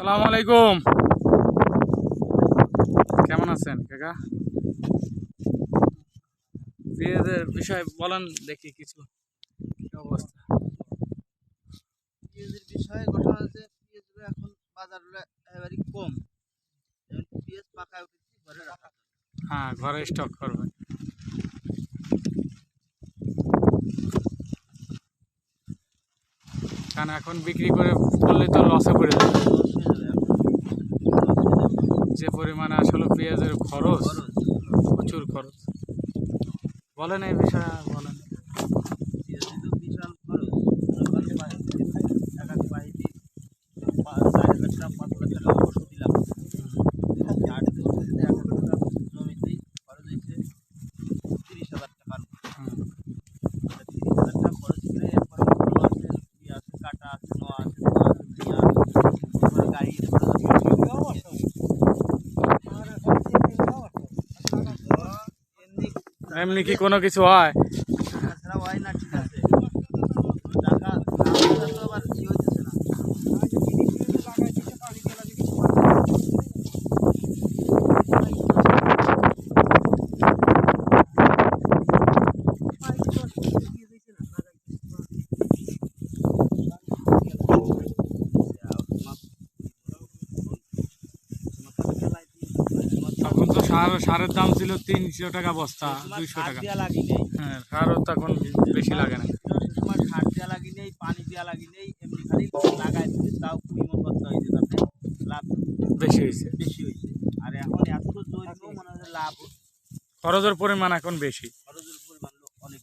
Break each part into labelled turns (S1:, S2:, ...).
S1: সালাম আলাইকুম। কেমন আছেন কাকা? পেঁয়াজের বিষয় বলেন দেখি কিছু। কি অবস্থা?
S2: পেঁয়াজের বিষয়ে ঘটনা হচ্ছে পেঁয়াজগুলো এখন বাজারগুলো একেবারে কম। যেমন পেঁয়াজ পাকায় উঠেছি ঘরে রাখা
S1: হ্যাঁ ঘরে স্টক করবেন কারণ এখন বিক্রি করে করলে তো লসে পড়ে যাবে
S2: লস হয়ে যাবে এখন।
S1: যে পরিমাণে আসলে পেঁয়াজের খরচ। প্রচুর খরচ বলেন এই বিষয়ে বলেন
S2: পেঁয়াজের তো বিশাল খরচ। মনে করেন বাড়িতে টাকা বাড়িতে পাঁচ চার হাজার টাকা পাঁচ হাজার টাকা ওষুধ দিলাম আটতে ওষুধ দিতে এক হাজার টাকা জমিতেই খরচ হয়েছে তিরিশ হাজার টাকা
S1: হুম।
S2: তিরিশ হাজার টাকা খরচ করে এরপরে মূল্য আছে ইয়ে আছে কাটা আছে নোয়া আছে ধোয়া আছে ধুইয়া আছে এরপরে গাড়ি খরচ আছে এমনি
S1: এমনি কি কোনো কিছু হয়
S2: তাছাড়া হয় না ঠিক আছে টাকা না হলে তো আবার ই হইতেছে না
S1: তখন তো সার সারের দাম ছিল তিনশো টাকা বস্তা দুইশো টাকা।
S2: দেওয়া লাগি নেই।
S1: হ্যাঁ সারও তখন বেশি লাগে না।
S2: সার দেওয়া লাগি নেই পানি দেওয়া লাগি নেই এমনি খালি লাগাই তাও কুড়ি মন করতে হয়েছে তাতে লাভ
S1: বেশি হয়েছে।
S2: বেশি হয়েছে। আর এখন এত জৈব মনে লাভ
S1: খরচের পরিমাণ এখন বেশি।
S2: খরচের পরিমাণ অনেক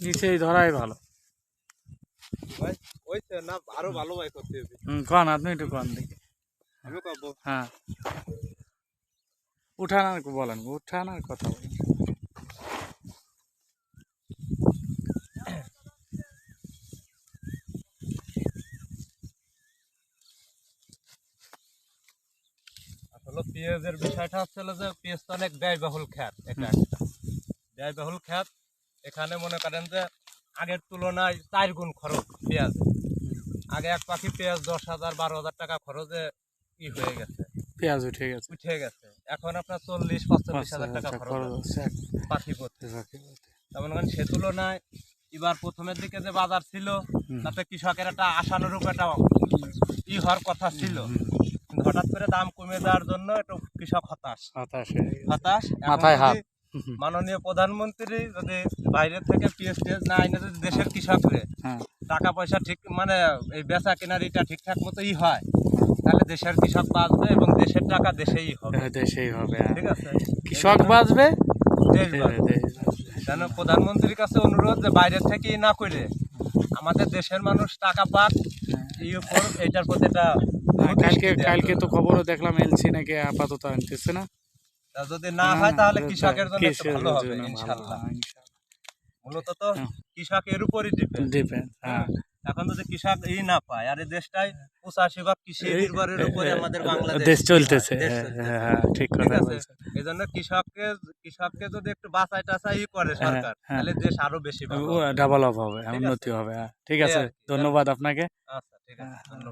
S1: নিচেই ধরাই ভালো।
S3: ওই না আরও ভালো ভাই করতে হবে।
S1: হুম কন আপনি একটু কন দেখি।
S3: আমি কব
S1: হ্যাঁ। উঠানার বলেন উঠানার কথা বলেন।
S3: আসলে পেঁয়াজের বিষয়টা হচ্ছিল যে পেঁয়াজ তো অনেক ব্যয়বহুল খ্যাত এটা একটা। ব্যয়বহুল খ্যাত এখানে মনে করেন যে আগের তুলনায় চার গুণ খরচ পেঁয়াজ। আগে এক পাখি পেঁয়াজ দশ হাজার বারো হাজার টাকা খরচে ই হয়ে গেছে।
S1: পেঁয়াজ উঠে গেছে।
S3: উঠে গেছে। এখন আপনার চল্লিশ পঁয়তাল্লিশ হাজার টাকা খরচ পাখি করতে তেমন করেন সে তুলনায় এবার প্রথমের দিকে যে বাজার ছিল তাতে কৃষকের একটা আশানুরূপ একটা ই হওয়ার কথা ছিল। হঠাৎ করে দাম কমে যাওয়ার জন্য একটু কৃষক হতাশ।
S1: হতাশ
S3: হতাশ?
S1: মাথায় হাত।
S3: মাননীয় প্রধানমন্ত্রী যদি বাইরে থেকে পিএস টিএস না আইনে যদি দেশের কৃষকরে
S1: হ্যাঁ
S3: টাকা পয়সা ঠিক মানে এই বেচা কেনারিটা ঠিকঠাক মতোই হয় তাহলে দেশের কৃষক বাঁচবে এবং দেশের টাকা দেশেই হবে।
S1: হ্যাঁ, দেশেই হবে হ্যাঁ।
S3: ঠিক আছে?
S1: কৃষক বাঁচবে
S3: দেশ বাঁচবে।
S1: দেশ
S3: যেন প্রধানমন্ত্রীর কাছে অনুরোধ যে বাইরে থেকে না করে আমাদের দেশের মানুষ টাকা পাক এই উপর এইটার প্রতি একটা
S1: হ্যাঁ, কালকে কালকে তো খবরও দেখলাম এলসি নাকি আপাতত আনতেছে না।
S3: যদি না হয় তাহলে কৃষকের জন্য
S1: কৃষকের
S3: ভালো হবে
S1: জন্য ভালো, হ্যাঁ, ইনশাল্লাহ।
S3: মূলত তো
S1: হ্যাঁ।
S3: কৃষক এর উপরই ডিপেন্ড
S1: হ্যাঁ
S3: এখন যদি কৃষক এই না পায় আর এই দেশটাই পঁচাশি ভাগ কৃষি নির্ভরের উপরে আমাদের বাংলাদেশ
S1: চলতেছে হ্যাঁ। হ্যাঁ, হ্যাঁ, ঠিক কথা বলছেন
S3: এই জন্য কৃষককে কৃষককে যদি একটু বাঁচাই টাচাই করে
S1: হ্যাঁ,
S3: সরকার
S1: হ্যাঁ।
S3: তাহলে দেশ আরও বেশি ভালো হবে।
S1: হবে উন্নতি হবে হ্যাঁ। ঠিক আছে ধন্যবাদ আপনাকে
S3: আচ্ছা ঠিক আছে
S1: হ্যাঁ।
S3: ধন্যবাদ